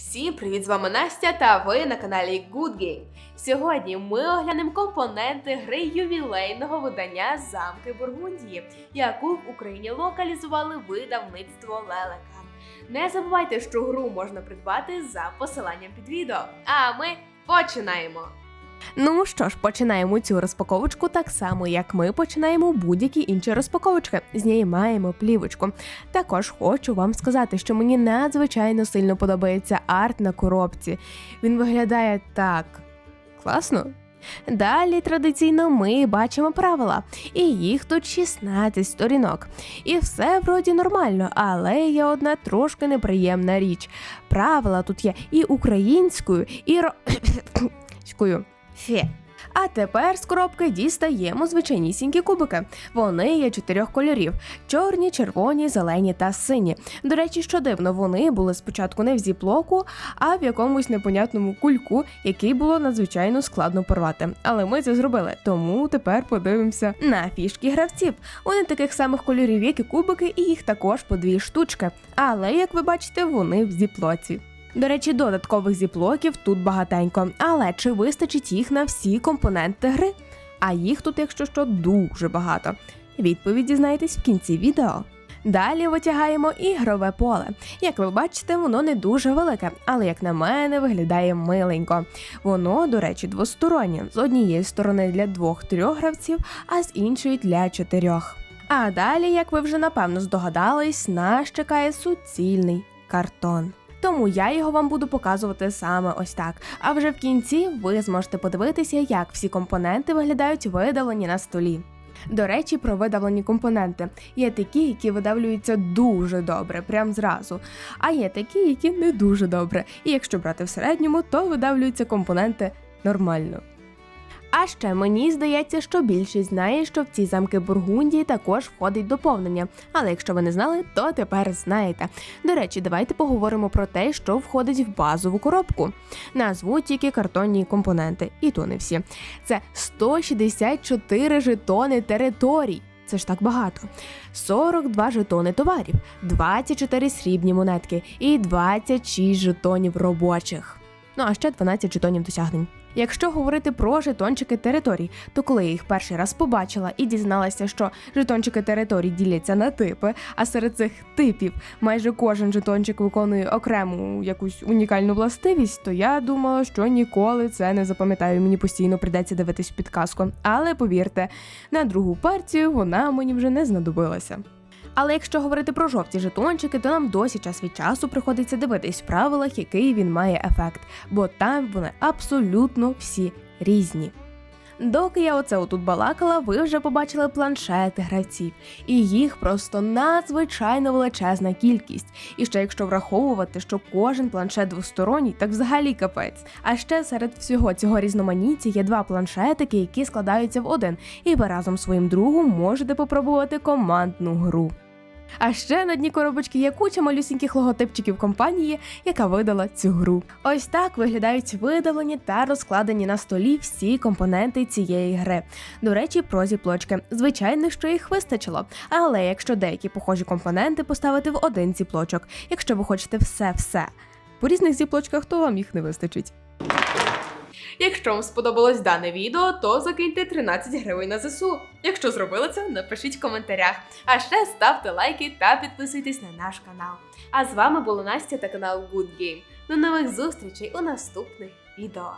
Всім привіт! З вами Настя та ви на каналі Good Game. Сьогодні ми оглянемо компоненти гри ювілейного видання Замки Бургундії, яку в Україні локалізували видавництво Лелека. Не забувайте, що гру можна придбати за посиланням під відео. А ми починаємо! Ну що ж, починаємо цю розпаковочку так само, як ми починаємо будь-які інші розпаковочки. Знімаємо плівочку. Також хочу вам сказати, що мені надзвичайно сильно подобається арт на коробці. Він виглядає так класно. Далі традиційно ми бачимо правила, і їх тут 16 сторінок. І все вроді нормально, але є одна трошки неприємна річ. Правила тут є і українською, і ро... Фе. А тепер з коробки дістаємо звичайнісінькі кубики. Вони є чотирьох кольорів: чорні, червоні, зелені та сині. До речі, що дивно, вони були спочатку не в зіплоку, а в якомусь непонятному кульку, який було надзвичайно складно порвати. Але ми це зробили, тому тепер подивимося на фішки гравців. Вони таких самих кольорів, як і кубики, і їх також по дві штучки. Але як ви бачите, вони в зіплоці. До речі, додаткових зіплоків тут багатенько, але чи вистачить їх на всі компоненти гри? А їх тут, якщо що, дуже багато. Відповідь дізнаєтесь в кінці відео. Далі витягаємо ігрове поле. Як ви бачите, воно не дуже велике, але як на мене, виглядає миленько. Воно, до речі, двостороннє. З однієї сторони для двох-трьох гравців, а з іншої для чотирьох. А далі, як ви вже напевно здогадались, нас чекає суцільний картон. Тому я його вам буду показувати саме ось так. А вже в кінці ви зможете подивитися, як всі компоненти виглядають видавлені на столі. До речі, про видавлені компоненти є такі, які видавлюються дуже добре, прям зразу. А є такі, які не дуже добре. І якщо брати в середньому, то видавлюються компоненти нормально. А ще мені здається, що більшість знає, що в ці замки Бургундії також входить доповнення. Але якщо ви не знали, то тепер знаєте. До речі, давайте поговоримо про те, що входить в базову коробку. Назву тільки картонні компоненти, і то не всі. Це 164 жетони територій. Це ж так багато. 42 жетони товарів, 24 срібні монетки і 26 жетонів робочих. Ну а ще 12 жетонів досягнень. Якщо говорити про жетончики територій, то коли я їх перший раз побачила і дізналася, що жетончики територій діляться на типи, а серед цих типів майже кожен жетончик виконує окрему якусь унікальну властивість, то я думала, що ніколи це не запам'ятаю. Мені постійно прийдеться дивитись підказку. Але повірте, на другу партію вона мені вже не знадобилася. Але якщо говорити про жовті жетончики, то нам досі час від часу приходиться дивитись в правилах, який він має ефект, бо там вони абсолютно всі різні. Доки я оце отут балакала, ви вже побачили планшети гравців, і їх просто надзвичайно величезна кількість. І ще якщо враховувати, що кожен планшет двосторонній, так взагалі капець. А ще серед всього цього різноманіття є два планшетики, які складаються в один, і ви разом своїм другом можете попробувати командну гру. А ще на дні коробочки є куча малюсіньких логотипчиків компанії, яка видала цю гру. Ось так виглядають видалені та розкладені на столі всі компоненти цієї гри. До речі, про зіплочки. Звичайно, що їх вистачило. Але якщо деякі похожі компоненти поставити в один зіплочок, якщо ви хочете все-все. По різних зіплочках, то вам їх не вистачить. Якщо вам сподобалось дане відео, то закиньте 13 гривень на ЗСУ. Якщо зробили це, напишіть в коментарях. А ще ставте лайки та підписуйтесь на наш канал. А з вами була Настя та канал Good Game. До нових зустрічей у наступних відео.